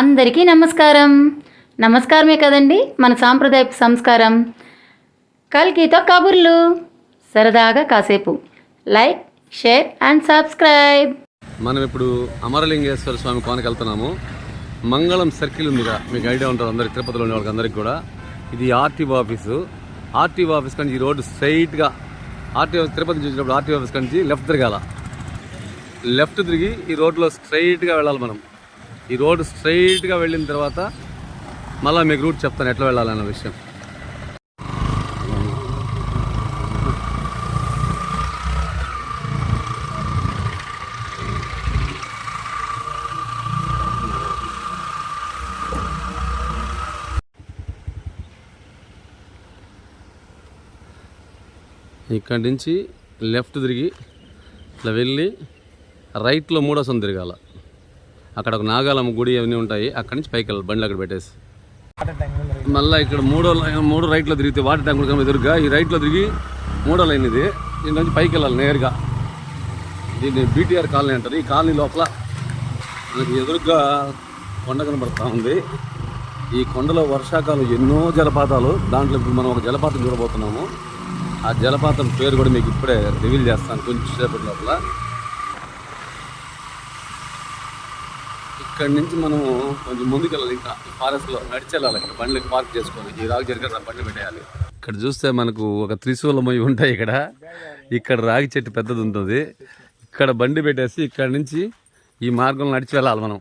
అందరికీ నమస్కారం. నమస్కారమే కదండి మన సాంప్రదాయపు సంస్కారం. కల్కితో కబుర్లు. సరదాగా కాసేపు. Like share and subscribe. మనం ఇప్పుడు అమరలింగేశ్వర స్వామి కోనకి వెళ్తున్నాము. మంగళం సర్కిల్ ఉందిగా మీకు ఐడియా ఉంటుంది అందరికి తిరుపతిలో ఉండే వాళ్ళకి అందరికి కూడా. ఇది ఆర్టీఓ ఆఫీసు. ఆర్టీఓ ఆఫీస్ కానీ ఈ రోడ్డు స్ట్రైట్గా ఆర్టీఓ తిరుపతి చూసినప్పుడు ఆర్టీఓ ఆఫీస్ కానీ లెఫ్ట్ తిరగాల. లెఫ్ట్ తిరిగి ఈ రోడ్లో స్ట్రైట్గా వెళ్ళాలి మనం. ఈ రోడ్డు స్ట్రైట్గా వెళ్ళిన తర్వాత మళ్ళీ మీకు రూట్ చెప్తాను ఎట్లా వెళ్ళాలన్న విషయం. ఇక్కడి నుంచి లెఫ్ట్ తిరిగి ఇట్లా వెళ్ళి రైట్లో మూడో సందు తిరగాల. అక్కడ ఒక నాగాలమ్మ గుడి అవన్నీ ఉంటాయి. అక్కడి నుంచి పైకి వెళ్ళాలి బండ్లు అక్కడ పెట్టేసి. మళ్ళీ ఇక్కడ మూడో మూడో రైట్లో తిరిగితే వాటర్ ట్యాంక్ కూడా ఎదురుగా ఈ రైట్లో తిరిగి మూడో లైన్ ఇది. దీని నుంచి పైకి వెళ్ళాలి నేరుగా. దీన్ని బీటీఆర్ కాలనీ అంటారు. ఈ కాలనీ లోపల మనకి ఎదురుగా కొండ కనబడతా ఉంది. ఈ కొండలో వర్షాకాలం ఎన్నో జలపాతాలు. దాంట్లో ఇప్పుడు మనం ఒక జలపాతం చూడబోతున్నాము. ఆ జలపాతం పేరు కూడా మీకు ఇప్పుడే రివీల్ చేస్తాను కొంచెం సేపటి లోపల. ఇక్కడ నుంచి మనము కొంచెం ముందుకు వెళ్ళాలి ఇంకా ఫారెస్ట్లో నడిచి వెళ్ళాలి ఇక్కడ బండ్లు పార్క్ చేసుకొని ఈ రాగి జరిగిన బండ్లు పెట్టేయాలి. ఇక్కడ చూస్తే మనకు ఒక త్రిశూలమై ఉంటాయి ఇక్కడ. ఇక్కడ రాగి చెట్టు పెద్దది ఉంటుంది ఇక్కడ బండి పెట్టేసి ఇక్కడ నుంచి ఈ మార్గంలో నడిచి వెళ్ళాలి మనం.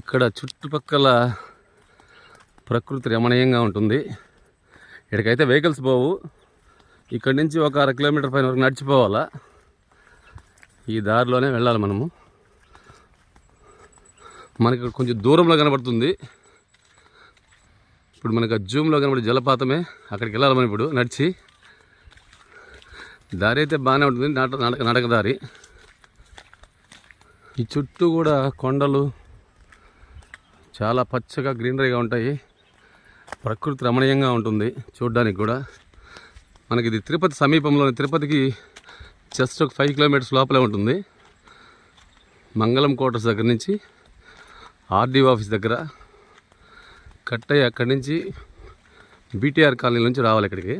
ఇక్కడ చుట్టుపక్కల ప్రకృతి రమణీయంగా ఉంటుంది. ఇక్కడికైతే వెహికల్స్ పోవు. ఇక్కడి నుంచి ఒక అర కిలోమీటర్ పైన వరకు నడిచిపోవాలా. ఈ దారిలోనే వెళ్ళాలి మనము. మనకి కొంచెం దూరంలో కనబడుతుంది. ఇప్పుడు మనకి జూమ్లో కనబడే జలపాతమే అక్కడికి వెళ్ళాలి మనం ఇప్పుడు నడిచి. దారి అయితే బాగానే ఉంటుంది నాట నడక నడక దారి. ఈ చుట్టూ కూడా కొండలు చాలా పచ్చగా గ్రీనరీగా ఉంటాయి. ప్రకృతి రమణీయంగా ఉంటుంది చూడడానికి కూడా. మనకి ఇది తిరుపతి సమీపంలో తిరుపతికి జస్ట్ ఒక ఫైవ్ కిలోమీటర్స్ లోపలే ఉంటుంది. మంగళం క్వార్టర్స్ దగ్గర నుంచి ఆర్డీఓ ఆఫీస్ దగ్గర కట్ అయ్యి అక్కడి నుంచి బీటీఆర్ కాలనీ నుంచి రావాలి ఇక్కడికి.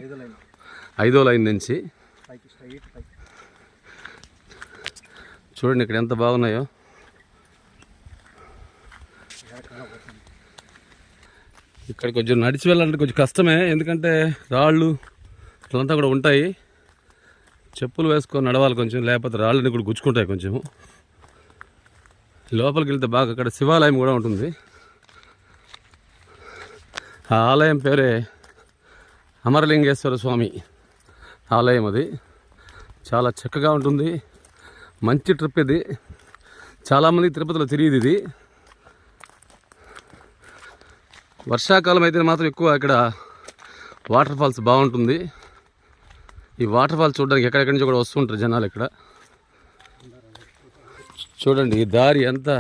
ఐదో లైన్ నుంచి. చూడండి ఇక్కడ ఎంత బాగున్నాయో. ఇక్కడ కొంచెం నడిచి వెళ్ళాలంటే కొంచెం కష్టమే ఎందుకంటే రాళ్ళు ఇట్లంతా కూడా ఉంటాయి. చెప్పులు వేసుకొని నడవాలి కొంచెం లేకపోతే రాళ్ళని కూడా గుచ్చుకుంటాయి కొంచెం లోపలికి వెళ్తే బాగా అక్కడ శివాలయం కూడా ఉంటుంది. ఆ ఆలయం పేరే అమరలింగేశ్వర స్వామి ఆలయం అది. చాలా చక్కగా ఉంటుంది. మంచి ట్రిప్ ఇది. చాలామంది తిరుపతిలో తిరిగిది ఇది. వర్షాకాలం అయితే మాత్రం ఎక్కువ ఇక్కడ వాటర్ ఫాల్స్ బాగుంటుంది. ఈ వాటర్ ఫాల్స్ చూడడానికి ఎక్కడెక్కడి నుంచి కూడా వస్తుంటారు జనాలు ఇక్కడ. చూడండి ఈ దారి ఎంత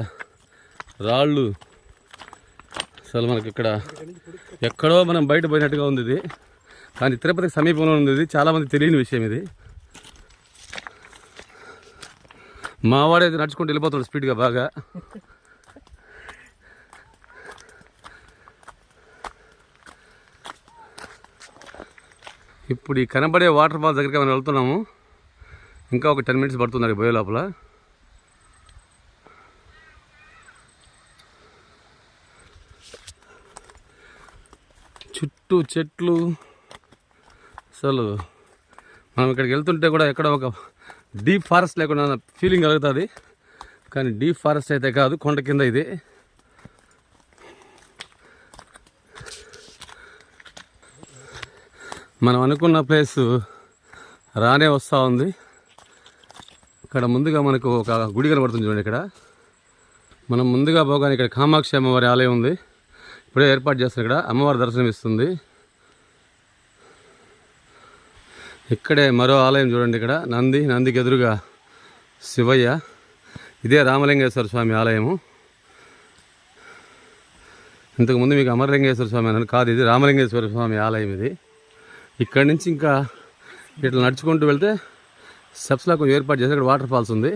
రాళ్ళు. అసలు మనకి ఇక్కడ ఎక్కడో మనం బయట పోయినట్టుగా ఉంది ఇది. కానీ తిరుపతికి సమీపంలో ఉంది ఇది. చాలామంది తెలియని విషయం ఇది. మా నడుచుకుంటూ వెళ్ళిపోతున్నాడు స్పీడ్గా బాగా. ఇప్పుడు ఈ కనబడే వాటర్ ఫాల్స్ దగ్గరికి మనం వెళ్తున్నాము. ఇంకా ఒక టెన్ మినిట్స్ పడుతుంది అక్కడికి పోయే లోపల. చుట్టూ చెట్లు. అసలు మనం ఇక్కడికి వెళ్తుంటే కూడా ఎక్కడ ఒక డీప్ ఫారెస్ట్ లేకుండా ఫీలింగ్ కలుగుతుంది. కానీ డీప్ ఫారెస్ట్ అయితే కాదు కొండ కింద ఇది. మనం అనుకున్న ప్లేస్ రానే వస్తూ ఉంది. ఇక్కడ ముందుగా మనకు ఒక గుడి కనబడుతుంది చూడండి ఇక్కడ. మనం ముందుగా పోగానే ఇక్కడ కామాక్షి అమ్మవారి ఆలయం ఉంది. ఇప్పుడే ఏర్పాటు చేస్తారు ఇక్కడ. అమ్మవారి దర్శనం ఇస్తుంది. ఇక్కడే మరో ఆలయం చూడండి ఇక్కడ. నంది నందికి ఎదురుగా శివయ్య. ఇదే రామలింగేశ్వర స్వామి ఆలయము. ఇంతకుముందు మీకు అమరలింగేశ్వర స్వామి అని కాదు ఇది రామలింగేశ్వర స్వామి ఆలయం ఇది. ఇక్కడి నుంచి ఇంకా ఇట్లా నడుచుకుంటూ వెళ్తే స్టెప్స్లో కొంచెం ఏర్పాటు చేసి అక్కడ వాటర్ ఫాల్స్ ఉంది.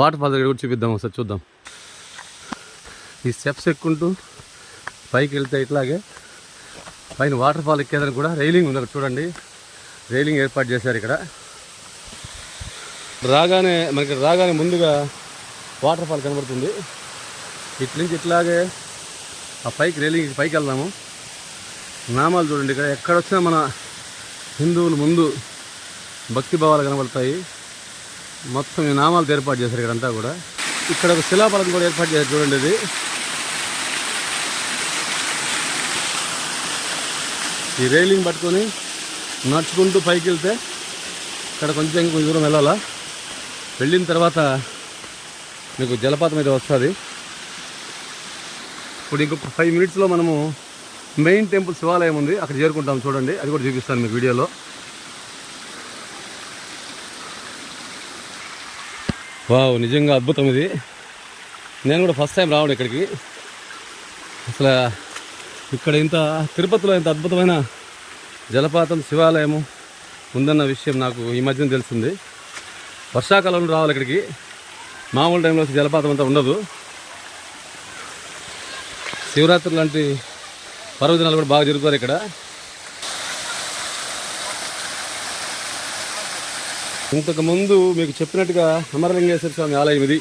వాటర్ ఫాల్స్ దగ్గర కూడా చూపిద్దాం ఒకసారి చూద్దాం. ఈ స్టెప్స్ ఎక్కుంటూ పైకి వెళ్తే ఇట్లాగే పైన వాటర్ ఫాల్ ఎక్కేదని కూడా రైలింగ్ ఉంది. అక్కడ చూడండి. రైలింగ్ ఏర్పాటు చేశారు ఇక్కడ. రాగానే మనకి రాగానే ముందుగా వాటర్ ఫాల్ కనబడుతుంది. ఇటు నుంచి ఇట్లాగే ఆ పైకి రైలింగ్ పైకి వెళ్దాము. నామాలు చూడండి ఇక్కడ. ఎక్కడ వచ్చినా మన హిందువులు ముందు భక్తి భావాలు కనబడతాయి. మొత్తం ఈ నామాలతో ఏర్పాటు చేశారు ఇక్కడంతా కూడా. ఇక్కడ ఒక శిలాఫలం కూడా ఏర్పాటు చేశారు. చూడండి ఇది. ఈ రైలింగ్ పట్టుకొని నడుచుకుంటూ పైకి వెళ్తే ఇక్కడ కొంచెం కొంచెం దూరం వెళ్ళాలా? వెళ్ళిన తర్వాత మీకు జలపాతం అయితే వస్తుంది. ఇప్పుడు ఇంకొక ఫైవ్ మినిట్స్లో మనము మెయిన్ టెంపుల్ శివాలయం ఉంది. అక్కడ చేరుకుంటాం చూడండి. అది కూడా చూపిస్తాను మీకు వీడియోలో. వావ్ నిజంగా అద్భుతం ఇది. నేను కూడా ఫస్ట్ టైం రావడం ఇక్కడికి. అసలు ఇక్కడ ఇంత తిరుపతిలో ఇంత అద్భుతమైన జలపాతం శివాలయము ఉందన్న విషయం నాకు ఈ మధ్యన తెలిసింది. వర్షాకాలంలో రావాలి ఇక్కడికి. మామూలు టైంలో జలపాతం అంతా ఉండదు. శివరాత్రి లాంటి పర్వదినాలు కూడా బాగా జరుగుతారు ఇక్కడ. ఇంతకుముందు మీకు చెప్పినట్టుగా అమరలింగేశ్వర స్వామి ఆలయం ఇది.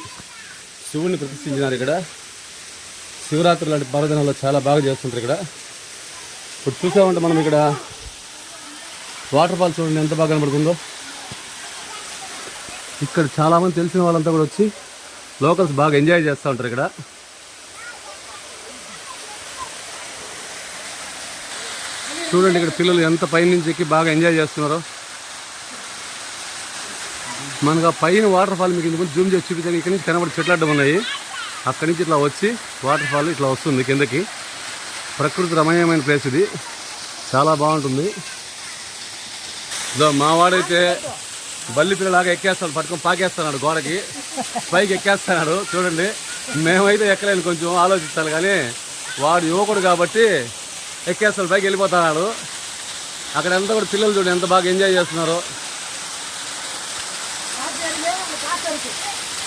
శివుణ్ణి ప్రతిష్ఠించినారు ఇక్కడ. శివరాత్రి లాంటి పర్వదినాల్లో చాలా బాగా చేస్తుంటారు ఇక్కడ. ఇప్పుడు చూసామంటే మనం ఇక్కడ వాటర్ ఫాల్ చూడండి ఎంత బాగా కనబడుతుందో. ఇక్కడ చాలామంది తెలిసిన వాళ్ళంతా కూడా వచ్చి లోకల్స్ బాగా ఎంజాయ్ చేస్తూ ఉంటారు ఇక్కడ. చూడండి ఇక్కడ పిల్లలు ఎంత పైనుంచి ఎక్కి బాగా ఎంజాయ్ చేస్తున్నారో. మనకు ఆ పైన వాటర్ ఫాల్ మీకు ఇందుకు జూమ్ చేసి చూపించాను. ఇక్కడ నుంచి కనబడి చెట్లాడ్డం ఉన్నాయి. అక్కడి నుంచి ఇట్లా వచ్చి వాటర్ ఫాల్ ఇట్లా వస్తుంది కిందకి. ప్రకృతి రమణీయమైన ప్లేస్ ఇది. చాలా బాగుంటుంది. ఇదో మావాడైతే బల్లి పిల్లలాగా ఎక్కేస్తాడు పట్టుకొని పాకేస్తున్నాడు గోడకి. పైకి ఎక్కేస్తున్నాడు చూడండి. మేమైతే ఎక్కలేని కొంచెం ఆలోచిస్తాను కానీ వాడు యువకుడు కాబట్టి ఎక్కేస్తాడు పైకి వెళ్ళిపోతున్నాడు. అక్కడ ఎంత కూడా పిల్లలు చూడండి ఎంత బాగా ఎంజాయ్ చేస్తున్నారో.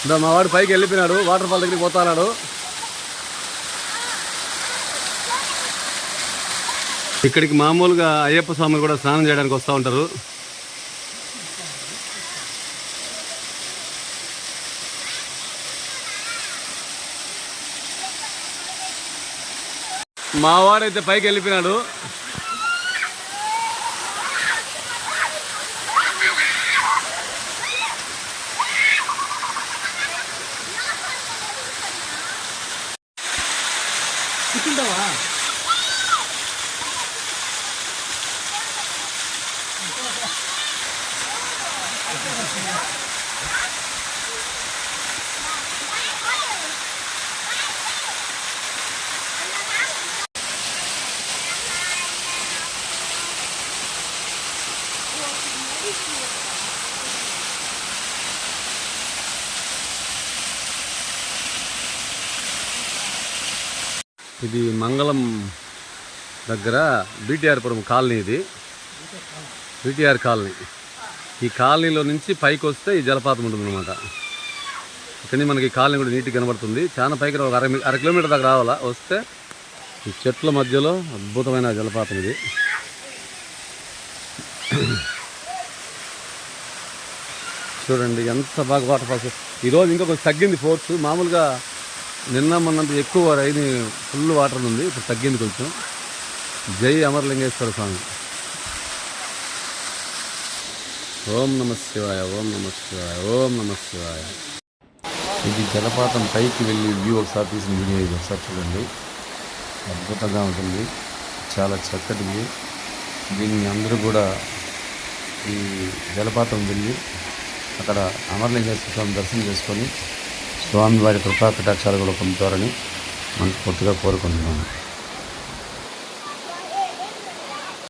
ఇంకా మా వాడు పైకి వెళ్ళిపోయినాడు వాటర్ ఫాల్ దగ్గరికి పోతున్నాడు ఇక్కడికి మామూలుగా అయ్యప్ప స్వామి కూడా స్నానం చేయడానికి వస్తూ ఉంటారు. మా వాడైతే పైకి వెళ్ళిపోయినాడు. ఇది మంగళం దగ్గర బీటీఆర్పురం కాలనీ ఇది. VTR colony. ఈ కాలనీలో నుంచి పైకి వస్తే ఈ జలపాతం ఉంటుంది ఇక్కడ మనకి ఈ కాలనీ కూడా నీట్గా కనబడుతుంది. చాలా పైకి ఒక అర అర కిలోమీటర్ దాకా రావాలా? వస్తే ఈ చెట్ల మధ్యలో అద్భుతమైన జలపాతం ఇది. చూడండి ఎంత బాగా వాటర్ ఫాల్స్ ఈరోజు ఇంకా కొంచెం తగ్గింది ఫోర్స్ మామూలుగా నిన్న మొన్నంత ఎక్కువ రైని ఫుల్ వాటర్ ఉంది. ఇప్పుడు తగ్గింది కొంచెం. జై అమరలింగేశ్వర స్వామి. ఓం నమ శివాయ ఓం నమ శివాయ ఓం నమ శివాయ. ఇది జలపాతం పైకి వెళ్ళి వ్యూ ఒకసారి తీసిన వీడియో ఇది ఒకసారి చూడండి. అద్భుతంగా ఉంటుంది. చాలా చక్కటి వ్యూ. దీన్ని అందరూ కూడా ఈ జలపాతం వెళ్ళి అక్కడ అమరలింగేశ్వర స్వామి దర్శనం చేసుకొని స్వామివారి కృపా కటాక్షాలు కూడా పొందుతారని మనస్ఫూర్తిగా కోరుకుంటున్నాను.